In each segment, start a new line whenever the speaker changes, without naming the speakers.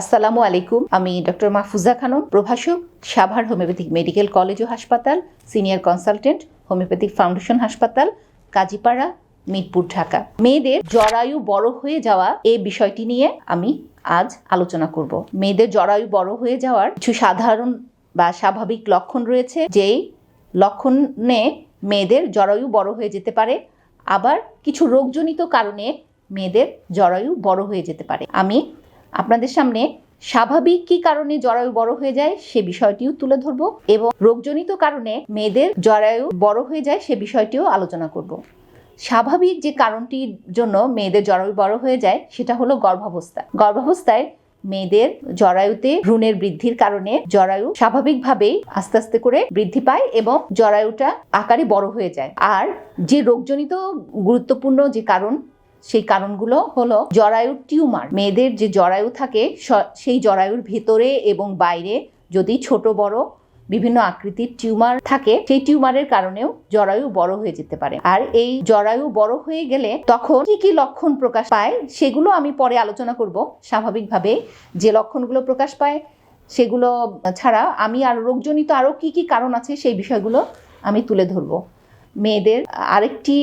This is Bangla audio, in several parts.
আসসালামু আলাইকুম। আমি ডক্টর মাহফুজা খানম, প্রভাষক, সাভার হোমিওপ্যাথিক মেডিকেল কলেজ ও হাসপাতাল, সিনিয়র কনসালটেন্ট, হোমিওপ্যাথিক ফাউন্ডেশন হাসপাতাল, কাজীপাড়া, মিরপুর, ঢাকা। মেয়েদের জরায়ু বড় হয়ে যাওয়া এই বিষয়টি নিয়ে আমি আজ আলোচনা করব। মেয়েদের জরায়ু বড় হয়ে যাওয়ার কিছু সাধারণ বা স্বাভাবিক লক্ষণ রয়েছে, যেই লক্ষণে মেয়েদের জরায়ু বড় হয়ে যেতে পারে। আবার কিছু রোগজনিত কারণে মেয়েদের জরায়ু বড় হয়ে যেতে পারে। আমি আপনাদের সামনে স্বাভাবিক কি কারণে জরায়ু বড় হয়ে যায় সে বিষয়টিও তুলে ধরবো এবং রোগজনিত কারণে মেয়েদের জরায়ু বড় হয়ে যায় সে বিষয়টিও আলোচনা করব। স্বাভাবিক যে কারণটির জন্য মেয়েদের জরায়ু বড় হয়ে যায় সেটা হলো গর্ভাবস্থা। গর্ভাবস্থায় মেয়েদের জরায়ুতে ভ্রূণের বৃদ্ধির কারণে জরায়ু স্বাভাবিকভাবেই আস্তে আস্তে করে বৃদ্ধি পায় এবং জরায়ুটা আকারে বড় হয়ে যায়। আর যে রোগজনিত গুরুত্বপূর্ণ যে কারণ সেই কারণগুলো হলো জরায়ুর টিউমার। মেয়েদের যে জরায়ু থাকে সেই জরায়ুর ভেতরে এবং বাইরে যদি ছোট, বড় বিভিন্ন আকৃতির টিউমার থাকে, সেই টিউমারের কারণেও জরায়ু বড় হয়ে যেতে পারে। আর এই জরায়ু বড় হয়ে গেলে তখন কি কি লক্ষণ প্রকাশ পায়, সেগুলো আমি পরে আলোচনা করব। স্বাভাবিকভাবে যে লক্ষণগুলো প্রকাশ পায়, সেগুলো ছাড়া আমি আর রোগজনিত আরও কি কি কারণ আছে, সেই বিষয়গুলো আমি তুলে ধরবো। মেয়েদের। আরেকটি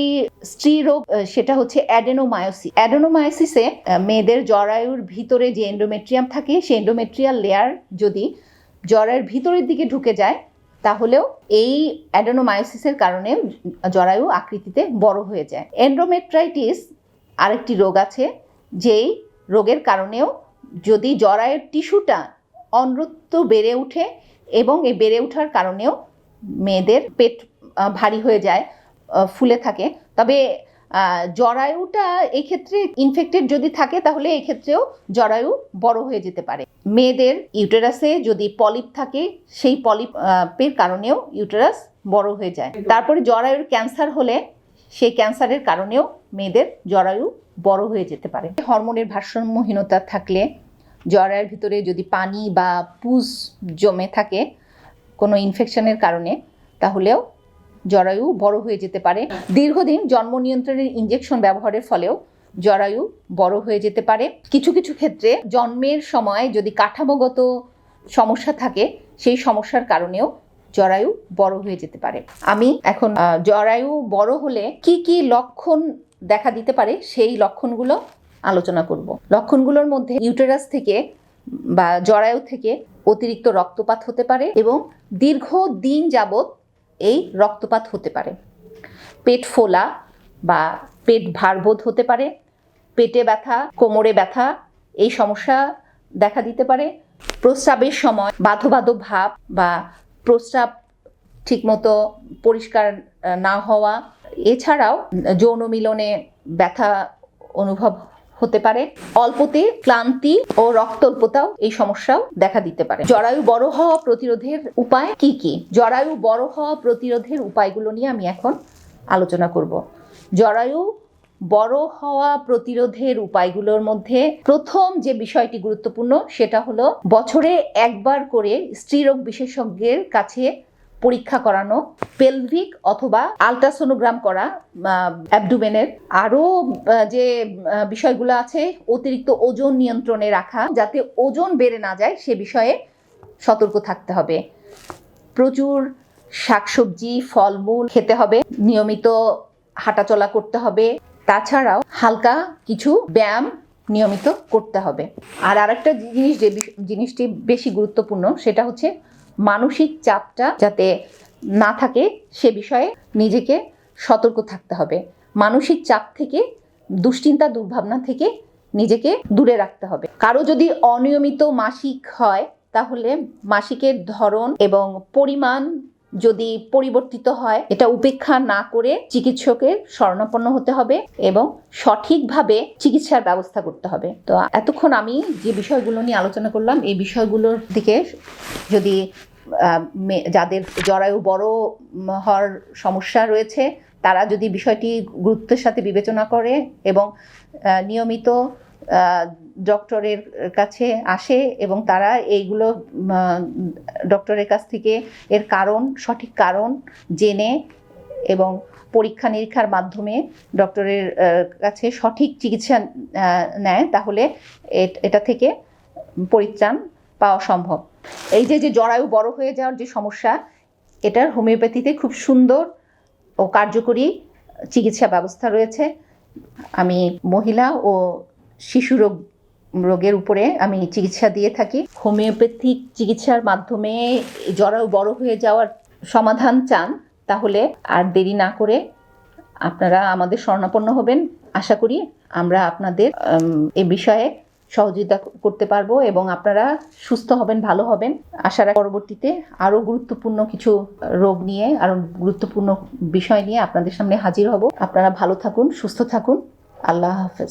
স্ত্রী রোগ সেটা হচ্ছে অ্যাডেনোমায়োসিস। অ্যাডেনোমায়োসিসে মেয়েদের জরায়ুর ভিতরে যে এন্ডোমেট্রিয়াম থাকে, সেই এন্ডোমেট্রিয়াল লেয়ার যদি জরায়ুর ভিতরের দিকে ঢুকে যায়, তাহলেও এই অ্যাডেনোমায়োসিসের কারণে জরায়ু আকৃতিতে বড় হয়ে যায়। এন্ডোমেট্রাইটিস আরেকটি রোগ আছে, যেই রোগের কারণেও যদি জরায়ুর টিস্যুটা অনরত্ব বেড়ে ওঠে এবং এই বেড়ে ওঠার কারণেও মেয়েদের পেট ভারী হয়ে যায় ফুলে থাকে। তবে জরায়ুটা এই ক্ষেত্রে ইনফেক্টেড যদি থাকে, তাহলে এই ক্ষেত্রেও জরায়ু বড় হয়ে যেতে পারে। মেয়েদের ইউটেরাসে যদি পলিপ থাকে, সেই পলিপের কারণেও ইউটেরাস বড় হয়ে যায়। তারপরে জরায়ুর ক্যান্সার হলে, সেই ক্যান্সারের কারণেও মেয়েদের জরায়ু বড় হয়ে যেতে পারে। হরমোনের ভারসাম্যহীনতা থাকলে, জরায়ুর ভিতরে যদি পানি বা পুজ জমে থাকে কোনো ইনফেকশনের কারণে, তাহলেও জরায়ু বড় হয়ে যেতে পারে। দীর্ঘদিন জন্ম নিয়ন্ত্রণের ইঞ্জেকশন ব্যবহারের ফলেও জরায়ু বড় হয়ে যেতে পারে। কিছু কিছু ক্ষেত্রে জন্মের সময় যদি কাঠামোগত সমস্যা থাকে, সেই সমস্যার কারণেও জরায়ু বড় হয়ে যেতে পারে। আমি এখন জরায়ু বড় হলে কি কি লক্ষণ দেখা দিতে পারে, সেই লক্ষণগুলো আলোচনা করব। লক্ষণগুলোর মধ্যে ইউটেরাস থেকে বা জরায়ু থেকে অতিরিক্ত রক্তপাত হতে পারে এবং দীর্ঘ দিন যাবত এই রক্তপাত হতে পারে। পেট ফোলা বা পেট ভারবোধ হতে পারে, পেটে ব্যথা, কোমরে ব্যথা, এই সমস্যা দেখা দিতে পারে। প্রস্রাবের সময় বাধো বাধো ভাব বা প্রস্রাব ঠিকমতো পরিষ্কার না হওয়া। এছাড়াও যৌন মিলনে ব্যথা অনুভব হতে পারে। অল্পতে ক্লান্তি ও রক্তল্পতাও এই সমস্যাও দেখা দিতে পারে। জরায়ু বড় হওয়া প্রতিরোধের উপায় কি কি? জরায়ু বড় হওয়া প্রতিরোধের উপায়গুলো নিয়ে আমি এখন আলোচনা করব। জরায়ু বড় হওয়া প্রতিরোধের উপায়গুলোর মধ্যে প্রথম যে বিষয়টি গুরুত্বপূর্ণ সেটা হলো বছরে একবার করে স্ত্রীরোগ বিশেষজ্ঞের কাছে পরীক্ষা করানো পেলভিক অথবা আলট্রাসোনোগ্রাম করা অ্যাবডুমেনের আরও যে বিষয়গুলো আছে, অতিরিক্ত ওজন নিয়ন্ত্রণে রাখা, যাতে ওজন বেড়ে না যায়, সে বিষয়ে সতর্ক থাকতে হবে। প্রচুর শাকসবজি, ফলমূল খেতে হবে, নিয়মিত হাঁটাচলা করতে হবে। তাছাড়াও হালকা কিছু ব্যায়াম নিয়মিত করতে হবে। আর আরেকটা জিনিস যে, জিনিসটি বেশি গুরুত্বপূর্ণ, সেটা হচ্ছে মানসিক চাপটা যাতে না থাকে, সে বিষয়ে নিজেকে সতর্ক থাকতে হবে। মানসিক চাপ থেকে, দুশ্চিন্তা, দুর্ভাবনা থেকে নিজেকে দূরে রাখতে হবে। কারও যদি অনিয়মিত মাসিক হয়, তাহলে মাসিকের ধরন এবং পরিমাণ যদি পরিবর্তিত হয়, এটা উপেক্ষা না করে চিকিৎসকের শরণাপন্ন হতে হবে এবং সঠিকভাবে চিকিৎসার ব্যবস্থা করতে হবে। তো এতক্ষণ আমি যে বিষয়গুলো নিয়ে আলোচনা করলাম, এই বিষয়গুলোর দিকে যদি যাদের জরায়ু বড় হওয়ার সমস্যা রয়েছে, তারা যদি বিষয়টি গুরুত্বের সাথে বিবেচনা করে এবং নিয়মিত ডক্টরের কাছে আসে এবং তারা এইগুলো ডক্টরের কাছ থেকে এর কারণ, সঠিক কারণ জেনে এবং পরীক্ষা নিরীক্ষার মাধ্যমে ডক্টরের কাছে সঠিক চিকিৎসা নেয়, তাহলে এটা থেকে পরিত্রাণ পাওয়া সম্ভব। এই যে যে জরায়ু বড় হয়ে যাওয়ার যে সমস্যা, এটার হোমিওপ্যাথিতে খুব সুন্দর ও কার্যকরী চিকিৎসা ব্যবস্থা রয়েছে। আমি মহিলা ও শিশু রোগ, রোগের উপরে আমি চিকিৎসা দিয়ে থাকি। হোমিওপ্যাথিক চিকিৎসার মাধ্যমে জরায়ু বড় হয়ে যাওয়ার সমাধান চান, তাহলে আর দেরি না করে আপনারা আমাদের স্বর্ণাপন্ন হবেন। আশা করি আমরা আপনাদের এ বিষয়ে সহযোগিতা করতে পারব এবং আপনারা সুস্থ হবেন, ভালো হবেন। আশা রাখি পরবর্তীতে আরও গুরুত্বপূর্ণ কিছু রোগ নিয়ে আরও গুরুত্বপূর্ণ বিষয় নিয়ে আপনাদের সামনে হাজির হব। আপনারা ভালো থাকুন, সুস্থ থাকুন। আল্লাহ হাফেজ।